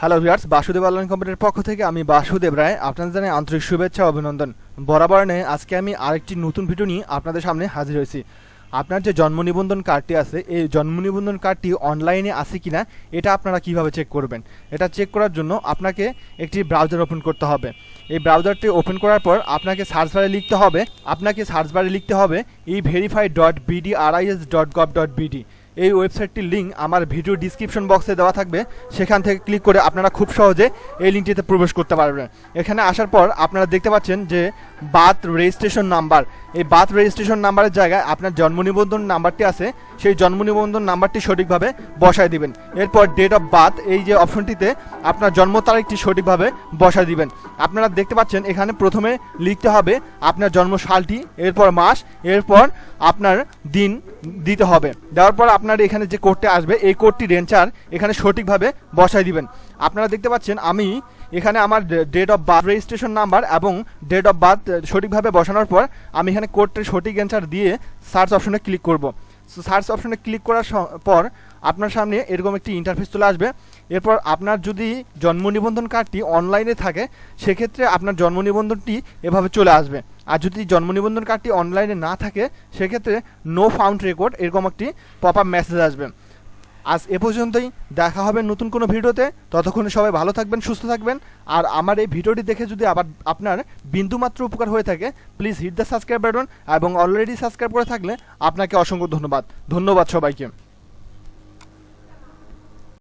Hello viewers Basudeb online কোম্পানির পক্ষ থেকে আমি বাসুদেব রায়, আপনাদের জানাই আন্তরিক শুভেচ্ছা অভিনন্দন। বরাবর নিয়ে আজকে আমি আরেকটি নতুন ভিডিও নিয়ে আপনাদের সামনে হাজির হয়েছি। আপনার যে জন্ম নিবন্ধন কার্ডটি আছে, এই জন্ম নিবন্ধন কার্ডটি অনলাইনে আছে কিনা, এটা আপনারা কীভাবে চেক করবেন? এটা চেক করার জন্য আপনাকে একটি ব্রাউজার ওপেন করতে হবে। এই ব্রাউজারটি ওপেন করার পর আপনাকে সার্চ বারে লিখতে হবে। আপনাকে সার্চ বারে লিখতে হবে e verify dot BD RIS dot gov dot BD এই ওয়েবসাইটটির লিঙ্ক আমার ভিডিও ডিসক্রিপশন বক্সে দেওয়া থাকবে। সেখান থেকে ক্লিক করে আপনারা খুব সহজে এই লিঙ্কটিতে প্রবেশ করতে পারবেন। এখানে আসার পর আপনারা দেখতে পাচ্ছেন যে বাথ রেজিস্ট্রেশন নাম্বার এই বার্থ রেজিস্ট্রেশন নাম্বারের জায়গায় আপনার জন্ম নিবন্ধন নাম্বারটি আছে, সেই জন্ম নিবন্ধন নাম্বারটি সঠিকভাবে বসায় দিবেন। এরপর ডেট অফ বার্থ এই যে অপশনটিতে আপনার জন্ম তারিখটি সঠিকভাবে বসায় দিবেন। আপনারা দেখতে পাচ্ছেন, এখানে প্রথমে লিখতে হবে আপনার জন্ম সালটি, এরপর মাস, এরপর আপনার দিন দিতে হবে। দেওয়ার পর আপনার এখানে যে কোডটি আসবে, এই কোডটি রেঞ্চার এখানে সঠিকভাবে বসায় দিবেন। আপনারা দেখতে পাচ্ছেন, আমি এখানে আমার date of birth registration number এবং ডেট অফ বার্থ সঠিকভাবে বসানোর পর আমি এখানে কোডটি সঠিক অ্যান্সার দিয়ে সার্চ অপশনে ক্লিক করব। সো সার্চ অপশনে ক্লিক করার পর আপনার সামনে এরকম একটি ইন্টারফেস চলে আসবে। এরপর আপনার যদি জন্ম নিবন্ধন কার্ডটি অনলাইনে থাকে, সেক্ষেত্রে আপনার জন্ম নিবন্ধনটি এভাবে চলে আসবে। আর যদি জন্ম নিবন্ধন কার্ডটি অনলাইনে না থাকে, সেক্ষেত্রে নো ফাউন্ড রেকর্ড এরকম একটি পপ আপ মেসেজ আসবে। আজ এ পর্যন্তই। দেখা হবে নতুন কোনো ভিডিওতে। ততক্ষণে সবাই ভালো থাকবেন, সুস্থ থাকবেন। আর আমার এই ভিডিওটি দেখে যদি আবার আপনার বিন্দুমাত্র উপকার হয়ে থাকে please hit the subscribe button এবং অলরেডি সাবস্ক্রাইব করে থাকলে আপনাকে অসংখ্য ধন্যবাদ। ধন্যবাদ সবাইকে।